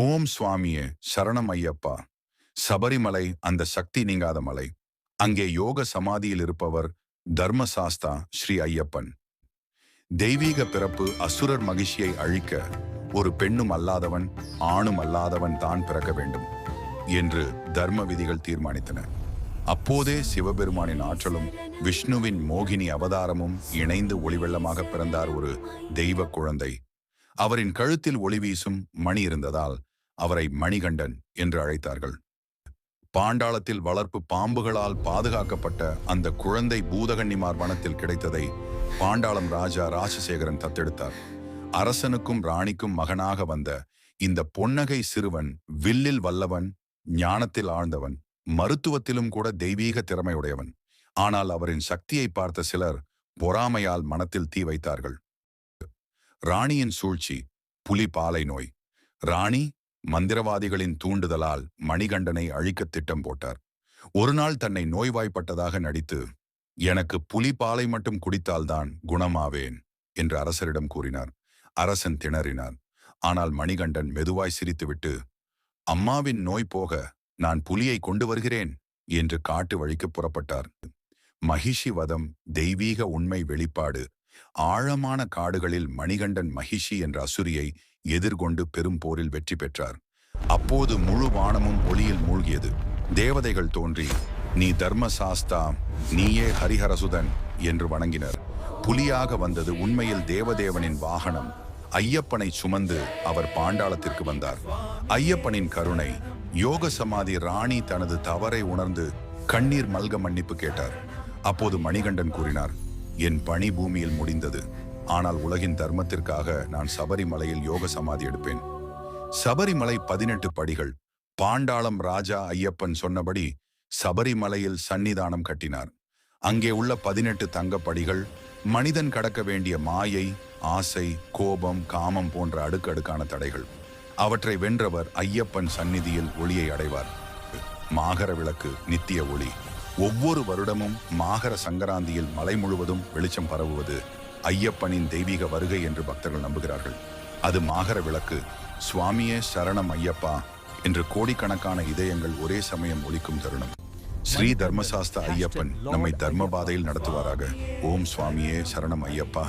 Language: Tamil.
ஓம் சுவாமியே சரணம் ஐயப்பா. சபரிமலை அந்த சக்தி நீங்காத மலை. அங்கே யோக சமாதியில் இருப்பவர் தர்மசாஸ்தா ஸ்ரீ ஐயப்பன். தெய்வீக பிறப்பு அசுரர் மகிழ்ச்சியை அழிக்க ஒரு பெண்ணும் அல்லாதவன் ஆணும் அல்லாதவன் தான் பிறக்க வேண்டும் என்று தர்ம விதிகள் தீர்மானித்தன. அப்போதே சிவபெருமானின் ஆற்றலும் விஷ்ணுவின் மோகினி அவதாரமும் இணைந்து ஒளிவெள்ளமாக பிறந்தார் ஒரு தெய்வ குழந்தை. அவரின் கழுத்தில் ஒளி வீசும் மணி இருந்ததால் அவரை மணிகண்டன் என்று அழைத்தார்கள். பாண்டாளத்தில் வளர்ப்பு பாம்புகளால் பாதுகாக்கப்பட்ட அந்த குழந்தை பூதகன்னிமார் வனத்தில் கிடைத்ததை பாண்டாளம் ராஜா ராஜசேகரன் தத்தெடுத்தார். அரசனுக்கும் ராணிக்கும் மகனாக வந்த இந்த பொன்னகை சிறுவன் வில்லில் வல்லவன் ஞானத்தில் ஆழ்ந்தவன் மருத்துவத்திலும் கூட தெய்வீக திறமையுடையவன். ஆனால் அவரின் சக்தியை பார்த்த சிலர் பொறாமையால் மனத்தில் தீ வைத்தார்கள். ராணியின் சூழ்ச்சி புலி பாலை நோய். ராணி மந்திரவாதிகளின் தூண்டுதலால் மணிகண்டனை அழிக்க திட்டம் போட்டார். ஒரு நாள் தன்னை நோய்வாய்ப்பட்டதாக நடித்து எனக்கு புலி பாலை மட்டும் குடித்தால்தான் குணமாவேன் என்று அரசரிடம் கூறினார். அரசன் திணறினார். ஆனால் மணிகண்டன் மெதுவாய் சிரித்துவிட்டு அம்மாவின் நோய் போக நான் புலியை கொண்டு வருகிறேன் என்று காட்டு வழிக்கு புறப்பட்டார். மகிஷி வதம் தெய்வீக உண்மை வெளிப்பாடு ஆழமான காடுகளில் மணிகண்டன் மகிஷி என்ற அசுரியை எதிர்கொண்டு பெரும் போரில் வெற்றி பெற்றார். அப்போது முழு வானமும் ஒளியில் மூழ்கியது. தேவதைகள் தோன்றி நீ தர்ம சாஸ்தா நீயே ஹரிஹரசுதன் என்று வணங்கினர். புலியாக வந்தது உண்மையில் தேவதேவனின் வாகனம். ஐயப்பனை சுமந்து அவர் பாண்டாளத்திற்கு வந்தார். ஐயப்பனின் கருணை யோக சமாதி ராணி தனது தவறை உணர்ந்து கண்ணீர் மல்க மன்னிப்பு கேட்டார். அப்போது மணிகண்டன் கூறினார் என் பணி பூமியில் முடிந்தது. ஆனால் உலகின் தர்மத்திற்காக நான் சபரிமலையில் யோக சமாதி எடுப்பேன். சபரிமலை பதினெட்டு படிகள். பாண்டாளம் ராஜா ஐயப்பன் சொன்னபடி சபரிமலையில் சன்னிதானம் கட்டினார். அங்கே உள்ள பதினெட்டு தங்கப்படிகள் மனிதன் கடக்க வேண்டிய மாயை ஆசை கோபம் காமம் போன்ற அடுக்கடுக்கான தடைகள். அவற்றை வென்றவர் ஐயப்பன் சந்நிதியில் ஒளியை அடைவார். மாகர விளக்கு நித்திய ஒளி. ஒவ்வொரு வருடமும் மாகர சங்கராந்தியில் மலை முழுவதும் வெளிச்சம் பரவுவது ஐயப்பனின் தெய்வீக வருகை என்று பக்தர்கள் நம்புகிறார்கள். அது மாகர விளக்கு சுவாமியே சரணம் ஐயப்பா என்று கோடிக்கணக்கான இதயங்கள் ஒரே சமயம் ஒழிக்கும் தருணம். ஸ்ரீ தர்மசாஸ்திர ஐயப்பன் நம்மை தர்ம பாதையில் நடத்துவாராக. ஓம் சுவாமியே சரணம் ஐயப்பா.